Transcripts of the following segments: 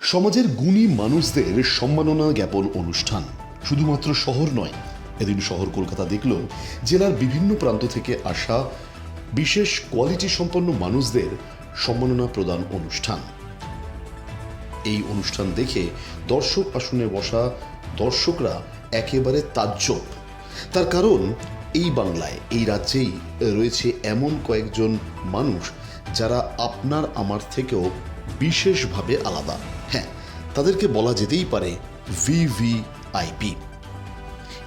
সমাজের গুণী মানুষদের সম্মাননা জ্ঞাপন অনুষ্ঠান। শুধুমাত্র শহর নয়, এদিন শহর কলকাতা দেখল, জেলার বিভিন্ন প্রান্ত থেকে আসা বিশেষ কোয়ালিটি সম্পন্ন মানুষদের সম্মাননা প্রদান অনুষ্ঠান। এই অনুষ্ঠান দেখে দর্শক আসনে বসা দর্শকরা একেবারে তাজ্জব। তার কারণ, এই বাংলায়, এই রাজ্যেই রয়েছে এমন কয়েকজন মানুষ যারা আপনার আমার থেকেও বিশেষভাবে আলাদা। হ্যাঁ তাদেরকে বলা যেতেই পারে ভিভিআইপি।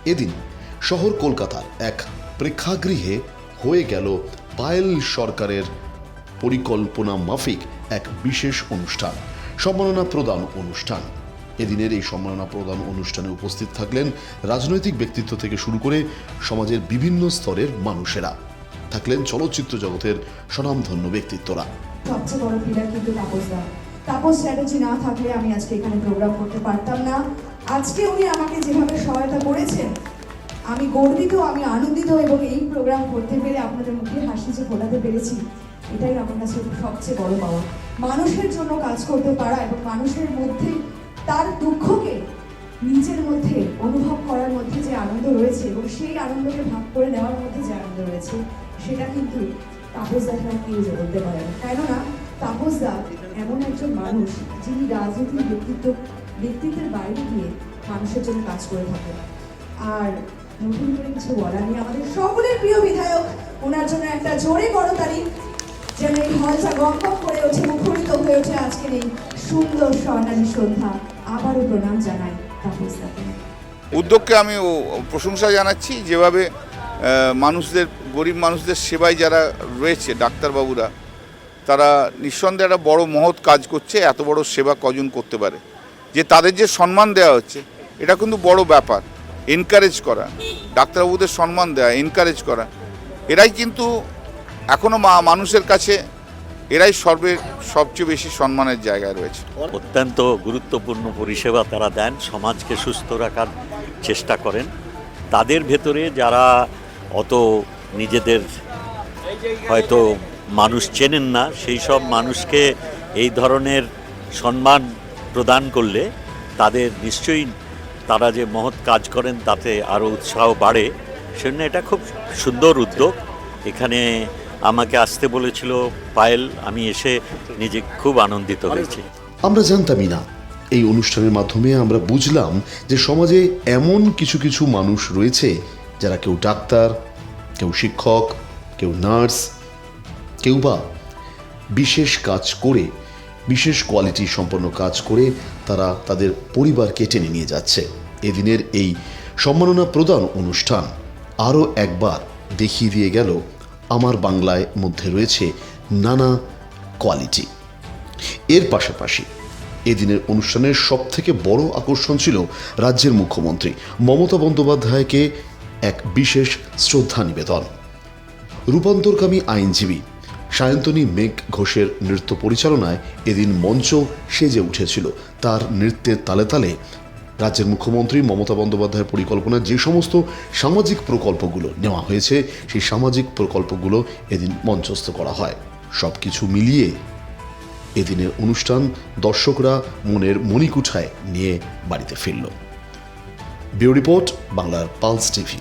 এদিন শহর কলকাতার এক প্রেক্ষাগৃহে হয়ে গেল পায়েল সরকারের পরিকল্পনা মাফিক এক বিশেষ অনুষ্ঠান, সম্মাননা প্রদান অনুষ্ঠান। এদিনের এই সম্মাননা প্রদান অনুষ্ঠানে উপস্থিত থাকলেন রাজনৈতিক ব্যক্তিত্ব থেকে শুরু করে সমাজের বিভিন্ন স্তরের মানুষেরা। থাকলেন চলচ্চিত্র জগতের স্বনামধন্য ব্যক্তিত্বরা। সবচেয়ে বড় পিলার কিন্তু তাপস চ্যাটার্জি না থাকলে আমি আজকে এখানে প্রোগ্রাম করতে পারতাম না। আজকে উনি আমাকে যেভাবে সহায়তা করেছেন, আমি গর্বিত, আমি আনন্দিত এবং এই প্রোগ্রাম করতে পেরে আপনাদের মুখে হাসি যে ফোটাতে পেরেছি, এটাই আমার কাছে সবচেয়ে বড় পাওয়া। মানুষের জন্য কাজ করতে পারা এবং মানুষের মধ্যে তার দুঃখকে নিজের মধ্যে অনুভব করার মধ্যে যে আনন্দ রয়েছে এবং সেই আনন্দকে ভাগ করে নেওয়ার মধ্যে যে আনন্দ রয়েছে, সেটা কিন্তু তাপস দা ছাড়া কেউ বলতে পারে না কেননা এমন একজন মানুষ যিনি রাজনীতির ব্যক্তিত্ব, ব্যক্তিত্বের বাইরে গিয়ে মানুষের জন্য কাজ করে থাকেন। আর নতুন করে কিছু বলার নেই, আমাদের সকলের প্রিয় বিধায়ক, ওনার জন্য একটা জোরে করতালি, যেন এই হলটা গম গম করে ওঠে, মুখরিত হয়ে ওঠে আজকের এই সুন্দর স্বর্ণালী সন্ধ্যা। আবারও প্রণাম জানাই উদ্যোগকে আমি প্রশংসা জানাচ্ছি, যেভাবে মানুষদের, গরিব মানুষদের সেবায় যারা রয়েছে, ডাক্তারবাবুরা তারা নিঃসন্দেহে একটা বড় মহৎ কাজ করছে, এত বড় সেবা কজন করতে পারে? যে তাদের যে সম্মান দেওয়া হচ্ছে, এটা কিন্তু বড় ব্যাপার। এনকারেজ করা, ডাক্তারবাবুদের সম্মান দেওয়া এনকারেজ করা। এরাই কিন্তু এখনও মানুষের কাছে এরাই সর্বে, সবচেয়ে বেশি সম্মানের জায়গায় রয়েছে। অত্যন্ত গুরুত্বপূর্ণ পরিষেবা তারা দেন, সমাজকে সুস্থ রাখার চেষ্টা করেন। তাদের ভেতরে যারা অত নিজেদের হয়তো মানুষ চেনেন না, সেই সব মানুষকে এই ধরনের সম্মান প্রদান করলে তাদের নিশ্চয়ই তারা যে মহৎ কাজ করেন তাতে আরও উৎসাহ বাড়ে। সেজন্য এটা খুব সুন্দর উদ্যোগ। এখানে আমাকে আসতে বলেছিল পায়েল, আমি এসে নিজে খুব আনন্দিত হয়েছি। আমরা জানতামই না। এই অনুষ্ঠানের মাধ্যমে আমরা বুঝলাম যে সমাজে এমন কিছু কিছু মানুষ রয়েছে যারা কেউ ডাক্তার, কেউ শিক্ষক, কেউ নার্স কেউ বা বিশেষ কাজ করে, বিশেষ কোয়ালিটি সম্পন্ন কাজ করে তারা তাদের পরিবারকে টেনে নিয়ে যাচ্ছে। এদিনের এই সম্মাননা প্রদান অনুষ্ঠান আরও একবার দেখিয়ে দিয়ে গেল আমার বাংলায় মধ্যে রয়েছে নানা কোয়ালিটি এর পাশাপাশি এদিনের অনুষ্ঠানের সব থেকে বড় আকর্ষণ ছিল রাজ্যের মুখ্যমন্ত্রী মমতা বন্দ্যোপাধ্যায়কে এক বিশেষ শ্রদ্ধা নিবেদন। রূপান্তরকামী আইনজীবী সায়ন্তনী মেঘ ঘোষের নৃত্য পরিচালনায় এদিন মঞ্চ সেজে উঠেছিল। তার নৃত্যের তালে তালে রাজ্যের মুখ্যমন্ত্রী মমতা বন্দ্যোপাধ্যায়ের পরিকল্পনায় যে সমস্ত সামাজিক প্রকল্পগুলো নেওয়া হয়েছে, সেই সামাজিক প্রকল্পগুলো এদিন মঞ্চস্থ করা হয়। সব কিছু মিলিয়ে এদিনের অনুষ্ঠান দর্শকরা মনের মণিকুঠায় নিয়ে বাড়িতে ফিরল। বিউ রিপোর্ট, বাংলার পালস টিভি।